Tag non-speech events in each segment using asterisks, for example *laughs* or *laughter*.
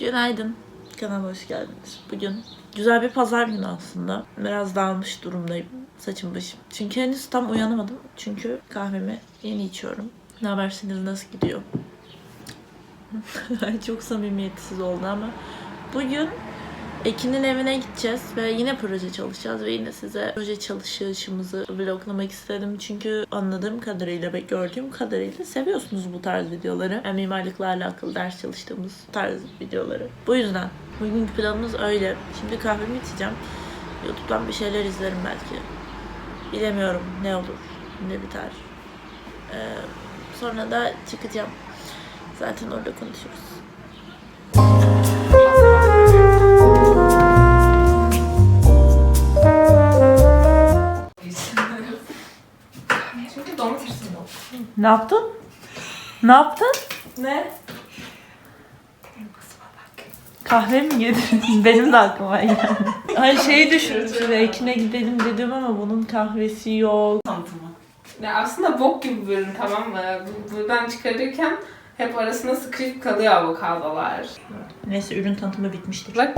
Günaydın. Kanalıma hoş geldiniz. Bugün güzel bir pazar günü aslında. Biraz dağılmış durumdayım. Saçım başım. Çünkü henüz tam uyanamadım. Çünkü kahvemi yeni içiyorum. Ne habersiniz? Nasıl gidiyor? *laughs* Çok samimiyetsiz oldu ama bugün Ekin'in evine gideceğiz ve yine proje çalışacağız ve yine size proje çalışışımızı vloglamak istedim. Çünkü anladığım kadarıyla ve gördüğüm kadarıyla seviyorsunuz bu tarz videoları. Yani mimarlıkla alakalı ders çalıştığımız tarz videoları. Bu yüzden bugünkü planımız öyle. Şimdi kahvemi içeceğim. YouTube'dan bir şeyler izlerim belki. Bilemiyorum ne olur, ne biter. Ee, sonra da çıkacağım. Zaten orada konuşuruz. Ne yaptın? Ne yaptın? Ne? Kahve mi yedin? *laughs* Benim de aklıma geldi. Ay şeyi düşünmüştüm. Ekin'e gidelim dedim ama bunun kahvesi yok. Tanıtımı. Ya aslında bok gibi bir ürün tamam mı? Bu- Buradan çıkarırken hep arasına sıkışıp kalıyor avokadolar. Neyse ürün tanıtımı bitmiştir. Bak.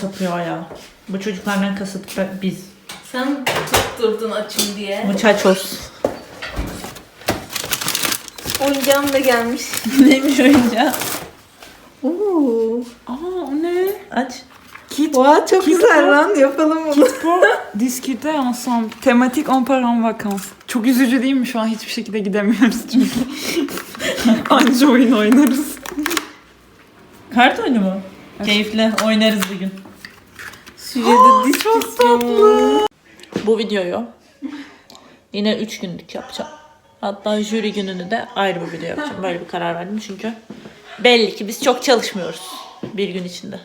Sapıyor ya. Bu çocuklardan kasıt biz. Sen tutturdun açım diye. Muchachos. Oyuncağım da gelmiş. *laughs* Neymiş oyuncağı? Oo. Aa o ne? Aç. Kit. Wow, çok güzel lan yapalım bunu. Pour *laughs* discuter ensemble. Thématique on part en vacances. Çok üzücü değil mi? Şu an hiçbir şekilde gidemiyoruz çünkü. *laughs* Anca oyun oynarız. Kart oyunu mu? Keyifli. Oynarız bir gün. Sujede diskusyon. Bu videoyu yine 3 günlük yapacağım. Hatta jüri gününü de ayrı bir video yapacağım. Böyle bir karar verdim çünkü belli ki biz çok çalışmıyoruz bir gün içinde.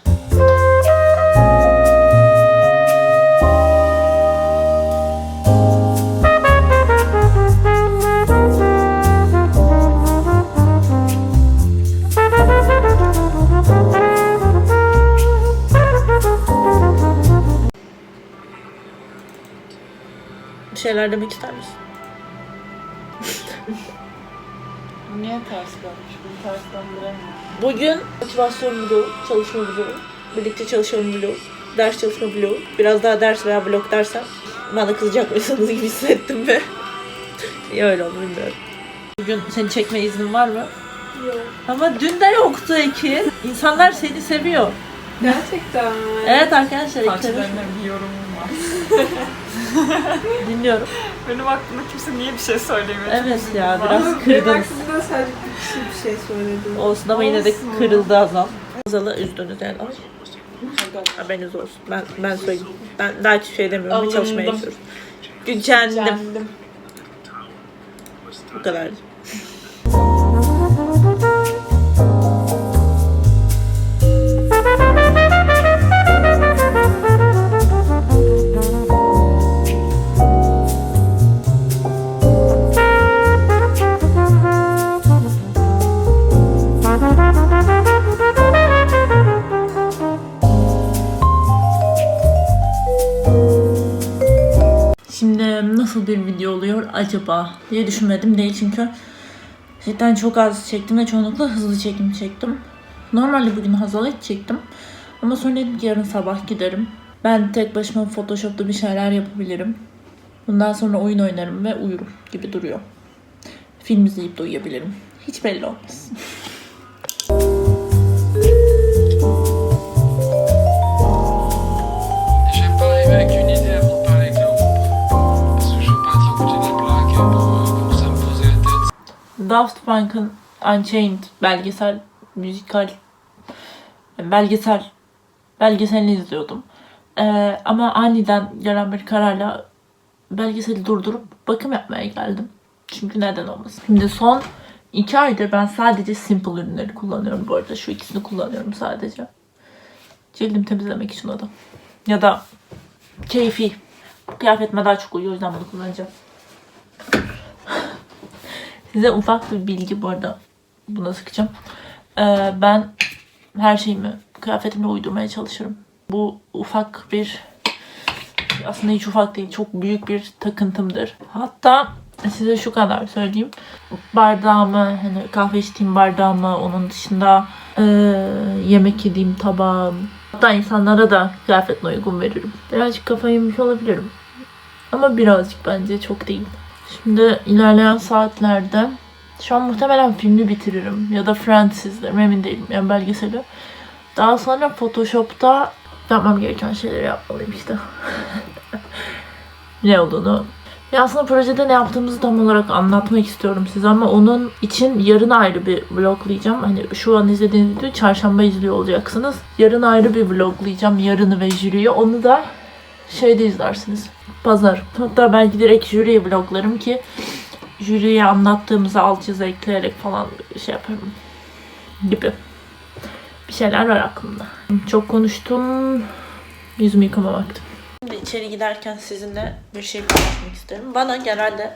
İster *laughs* misin? Niye ters kalmış? Bunu ters döndüremiyorum. Bugün motivasyon vlogu, çalışma vlogu, birlikte çalışalım vlogu, ders çalışma vlogu. Biraz daha ders veya vlog dersem bana kızacak mısınız gibi hissettim ve *laughs* niye öyle oldu bilmiyorum. Bugün seni çekme iznin var mı? Yok. Ama dün de yoktu Ekin. İnsanlar seni seviyor. Gerçekten mi? Evet arkadaşlar Ekin Saçlarına bir yorumum var. *laughs* dinliyorum. Benim hakkında kimse niye bir şey söylemiyor? Evet ya Ama biraz benim kırdın. aklımda sadece bir kişi bir şey söyledi. Olsun ama yine de Olsun. kırıldı Azal. Azal'ı üzdünüz yani. Haberiniz olsun. Ben, ben söyleyeyim. Ben daha hiçbir şey demiyorum. Bir çalışmaya Alındım. gidiyoruz. Gücendim. Kendim. Bu kadar. Acaba diye düşünmedim değil çünkü cidden çok az çektim ve çoğunlukla hızlı çekim çektim. Normalde bugün Hazal'ı çektim ama sonra dedim ki yarın sabah giderim. Ben tek başıma Photoshop'ta bir şeyler yapabilirim. Bundan sonra oyun oynarım ve uyurum gibi duruyor. Film izleyip de uyuyabilirim. Hiç belli olmaz. *laughs* Daft Punk'ın Unchained belgesel, müzikal, belgesel, belgeselini izliyordum. Ee, ama aniden gelen bir kararla belgeseli durdurup bakım yapmaya geldim. Çünkü neden olmasın. Şimdi son iki aydır ben sadece Simple ürünleri kullanıyorum bu arada. Şu ikisini kullanıyorum sadece. Cildimi temizlemek için o da. Ya da keyfi. Kıyafetime daha çok uyuyor o yüzden bunu kullanacağım. Size ufak bir bilgi bu arada. Buna sıkacağım. Ee, ben her şeyimi kıyafetimle uydurmaya çalışırım. Bu ufak bir aslında hiç ufak değil. Çok büyük bir takıntımdır. Hatta size şu kadar söyleyeyim. Bardağımı, hani kahve içtiğim bardağımı, onun dışında eee, yemek yediğim tabağım. Hatta insanlara da kıyafetle uygun veririm. Birazcık kafayı yemiş olabilirim. Ama birazcık bence çok değil. Şimdi ilerleyen saatlerde şu an muhtemelen filmi bitiririm. Ya da Friends izlerim emin değilim. Yani belgeseli. Daha sonra Photoshop'ta yapmam gereken şeyleri yapmalıyım işte. *laughs* ne olduğunu. Ya aslında projede ne yaptığımızı tam olarak anlatmak istiyorum size ama onun için yarın ayrı bir vloglayacağım. Hani şu an izlediğiniz videoyu çarşamba izliyor olacaksınız. Yarın ayrı bir vloglayacağım. Yarını ve jüriyi. Onu da şeyde izlersiniz. Pazar. Hatta belki direkt jüriye vloglarım ki jüriye anlattığımızı alt yazı ekleyerek falan şey yaparım. Gibi. Bir şeyler var aklımda. Çok konuştum. Yüzümü yıkama vakti. Şimdi içeri giderken sizinle bir şey paylaşmak isterim. Bana genelde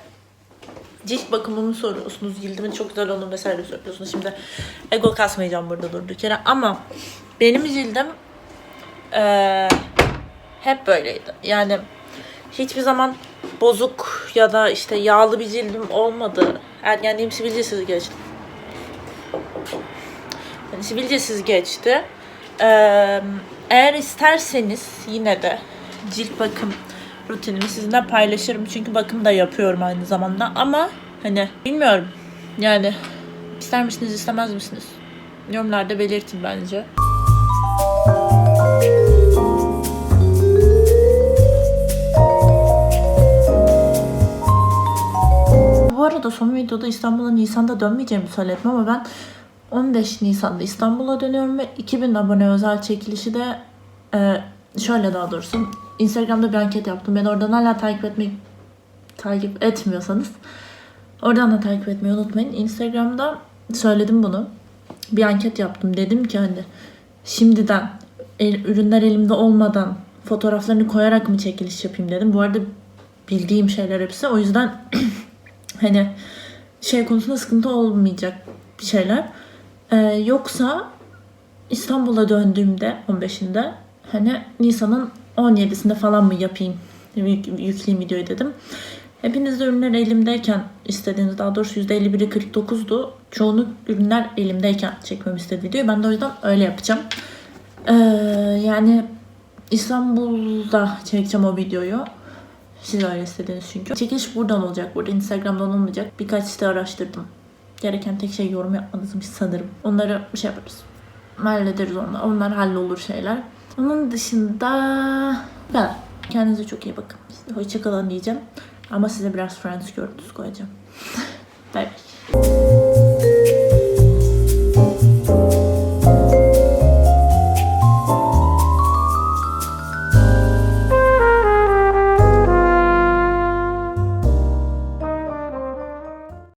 cilt bakımımı soruyorsunuz. Cildimin çok güzel olduğunu vesaire soruyorsunuz. Şimdi ego kasmayacağım burada durduk yere ama benim cildim eee, hep böyleydi. Yani hiçbir zaman bozuk ya da işte yağlı bir cildim olmadı. Ergenliğim sivilcesiz geçti. Yani sivilcesiz geçti. Ee, eğer isterseniz yine de cilt bakım rutinimi sizinle paylaşırım. Çünkü bakım da yapıyorum aynı zamanda. Ama hani bilmiyorum. Yani ister misiniz istemez misiniz? Yorumlarda belirtin bence. Arada son videoda İstanbul'a Nisan'da dönmeyeceğimi söyledim ama ben 15 Nisan'da İstanbul'a dönüyorum ve 2000 abone özel çekilişi de e, şöyle daha doğrusu Instagram'da bir anket yaptım. Beni oradan hala takip etmeyi takip etmiyorsanız oradan da takip etmeyi unutmayın. Instagram'da söyledim bunu. Bir anket yaptım. Dedim ki hani şimdiden el- ürünler elimde olmadan fotoğraflarını koyarak mı çekiliş yapayım dedim. Bu arada bildiğim şeyler hepsi. O yüzden *clears throat* hani şey konusunda sıkıntı olmayacak bir şeyler. Ee, yoksa İstanbul'a döndüğümde 15'inde hani Nisan'ın 17'sinde falan mı yapayım yük, yükleyeyim videoyu dedim. Hepiniz de ürünler elimdeyken istediğiniz daha doğrusu %51'i 49'du. Çoğunu ürünler elimdeyken çekmemi istedi videoyu. Ben de o yüzden öyle yapacağım. Ee, yani İstanbul'da çekeceğim o videoyu. Siz öyle istediniz çünkü. Çekiliş buradan olacak burada. Instagram'dan olmayacak. Birkaç site araştırdım. Gereken tek şey yorum yapmanızmış sanırım. Onları şey yaparız. Hallederiz onlar. Onlar hallolur şeyler. Onun dışında bu kadar. Kendinize çok iyi bakın. Hoşçakalın diyeceğim. Ama size biraz Friends görüntüsü koyacağım. *laughs* Bye bye.